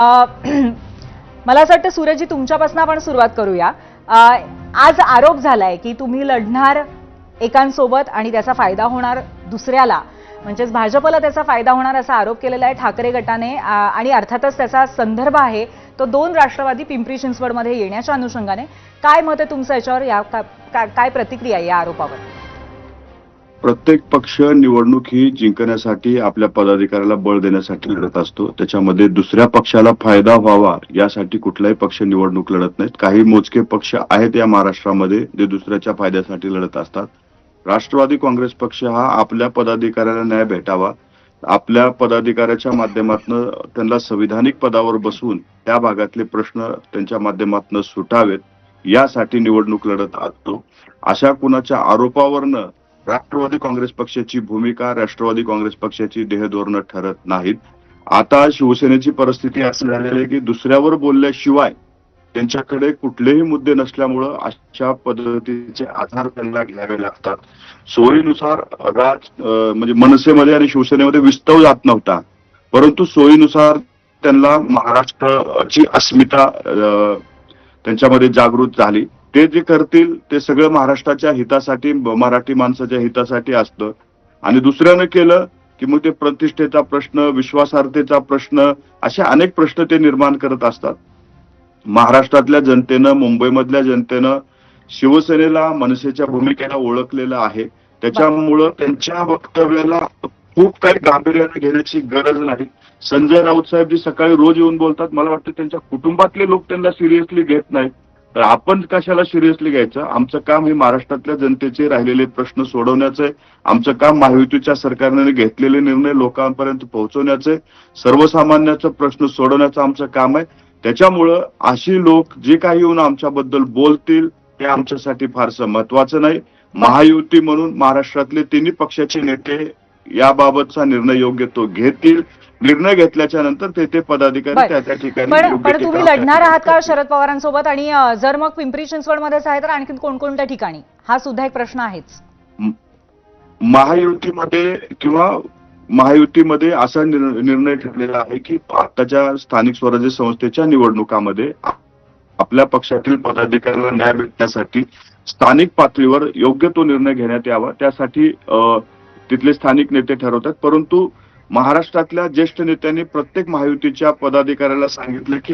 मला असं वाटतं सूरजजी तुमच्यापासून आपण सुरुवात करूया. आज आरोप झालाय की तुम्ही लढणार एकांसोबत आणि त्याचा फायदा होणार दुसऱ्याला. म्हणजेच भाजपला त्याचा फायदा होणार असा आरोप केलेला आहे ठाकरे गटाने आणि अर्थातच त्याचा संदर्भ आहे तो दोन राष्ट्रवादी पिंपरी चिंचवडमध्ये येण्याच्या अनुषंगाने. काय मत आहे तुमचं याच्यावर? या का- का- काय प्रतिक्रिया या आरोपावर? प्रत्येक पक्ष निवडणूक ही जिंकण्यासाठी आपल्या पदाधिकाऱ्याला बळ देण्यासाठी लढत असतो. त्याच्यामध्ये दुसऱ्या पक्षाला फायदा व्हावा यासाठी कुठलाही पक्ष निवडणूक लढत नाहीत. काही मोजके पक्ष आहेत या महाराष्ट्रामध्ये जे दुसऱ्याच्या फायद्यासाठी लढत असतात. राष्ट्रवादी काँग्रेस पक्ष हा आपल्या पदाधिकाऱ्याला न्याय भेटावा. आपल्या पदाधिकाऱ्याच्या माध्यमातून त्यांना संविधानिक पदावर बसवून त्या भागातले प्रश्न त्यांच्या माध्यमातून सुटावेत यासाठी निवडणूक लढत असतो. अशा कुणाच्या आरोपावरनं राष्ट्रवादी काँग्रेस पक्षाची भूमिका राष्ट्रवादी काँग्रेस पक्षाची देहधोरणं ठरत नाहीत. आता शिवसेनेची परिस्थिती अशी झालेली आहे की दुसऱ्यावर बोलल्याशिवाय त्यांच्याकडे कुठलेही मुद्दे नसल्यामुळं अशा पद्धतीचे आधार त्यांना घ्यावे लागतात. सोयीनुसार राज म्हणजे मनसेमध्ये आणि शिवसेनेमध्ये विस्तव जात नव्हता. परंतु सोयीनुसार त्यांना महाराष्ट्राची अस्मिता त्यांच्यामध्ये जागृत झाली. ते जे करतील ते सगळं महाराष्ट्राच्या हितासाठी मराठी माणसाच्या हितासाठी असतं. आणि दुसऱ्यानं केलं की मग ते प्रतिष्ठेचा प्रश्न विश्वासार्हतेचा प्रश्न असे अनेक प्रश्न ते निर्माण करत असतात. महाराष्ट्रातल्या जनतेनं मुंबईमधल्या जनतेनं शिवसेनेला मनसेच्या भूमिकेला ओळखलेलं आहे. त्याच्यामुळं त्यांच्या वक्तव्याला खूप काही गांभीर्याने घेण्याची गरज नाही. संजय राऊत साहेब जी सकाळी रोज येऊन बोलतात मला वाटतं त्यांच्या कुटुंबातले लोक त्यांना सिरियसली घेत नाहीत. तर आपण कशाला सिरियसली घ्यायचं? आमचं काम हे महाराष्ट्रातल्या जनतेचे राहिलेले प्रश्न सोडवण्याचं आहे. आमचं काम महायुतीच्या सरकारने घेतलेले निर्णय लोकांपर्यंत पोहोचवण्याचे सर्वसामान्याचा प्रश्न सोडवण्याचं आमचं काम आहे. त्याच्यामुळं अशी लोक जे काही येऊन आमच्याबद्दल बोलतील ते आमच्यासाठी फारसं महत्वाचं नाही. महायुती म्हणून महाराष्ट्रातले तिन्ही पक्षाचे नेते याबाबतचा निर्णय योग्य तो घेतील. निर्णय घेतल्याच्या नंतर ते ते पदाधिकारी. त्या त्या ठिकाणी पण तुम्ही लढणार आहात का शरद पवारांसोबत? आणि जर मग पिंपरी चिंचवडमध्येच आहे तर आणखी कोणकोणत्या ठिकाणी? हा सुद्धा एक प्रश्न आहेच. महायुतीमध्ये किंवा महायुतीमध्ये असा निर- निर्णय ठरलेला आहे की आताच्या स्थानिक स्वराज्य संस्थेच्या निवडणुकामध्ये आपल्या पक्षातील पदाधिकाऱ्याला न्याय भेटण्यासाठी स्थानिक पातळीवर योग्य तो निर्णय घेण्यात यावा. त्यासाठी तिथले स्थानिक नेते ठरवतात परंतु महाराष्ट्रातल्या ज्येष्ठ नेत्यांनी प्रत्येक महायुतीच्या पदाधिकाऱ्याला सांगितलं की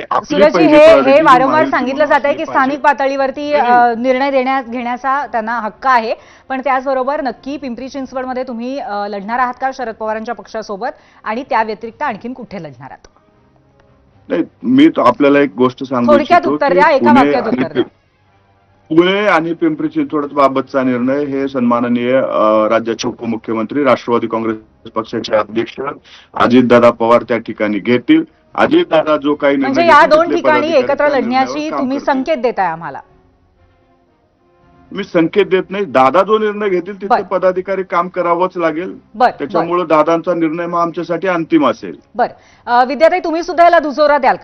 हे वारंवार सांगितलं जात आहे की. स्थानिक पातळीवरती निर्णय देण्यात घेण्याचा त्यांना हक्क आहे पण त्याचबरोबर नक्की पिंपरी चिंचवडमध्ये तुम्ही लढणार आहात का शरद पवारांच्या पक्षासोबत आणि त्या व्यतिरिक्त आणखीन कुठे लढणार आहात नाही मी आपल्याला एक गोष्ट सांगू थोडक्यात उत्तर द्या, एका वाक्यात उत्तर द्या. पुणे आणि पिंपरी चिंचवड बाबतचा निर्णय हे सन्माननीय राज्याचे उपमुख्यमंत्री राष्ट्रवादी काँग्रेस पक्षाचे अध्यक्ष अजितदादा पवार त्या ठिकाणी घेतील. अजितदादा जो काही निर्णय म्हणजे या दोन ठिकाणी एकत्र लढण्याची तुम्ही. संकेत देताय आम्हाला. मी संकेत देत नाही. दादा जो निर्णय घेतील बरं. पदाधिकारी काम करावंच लागेल. त्याच्यामुळे दादांचा निर्णय मग आमच्यासाठी अंतिम असेल. बर. अ, विद्याताई तुम्ही सुद्धा याला दुजोरा द्याल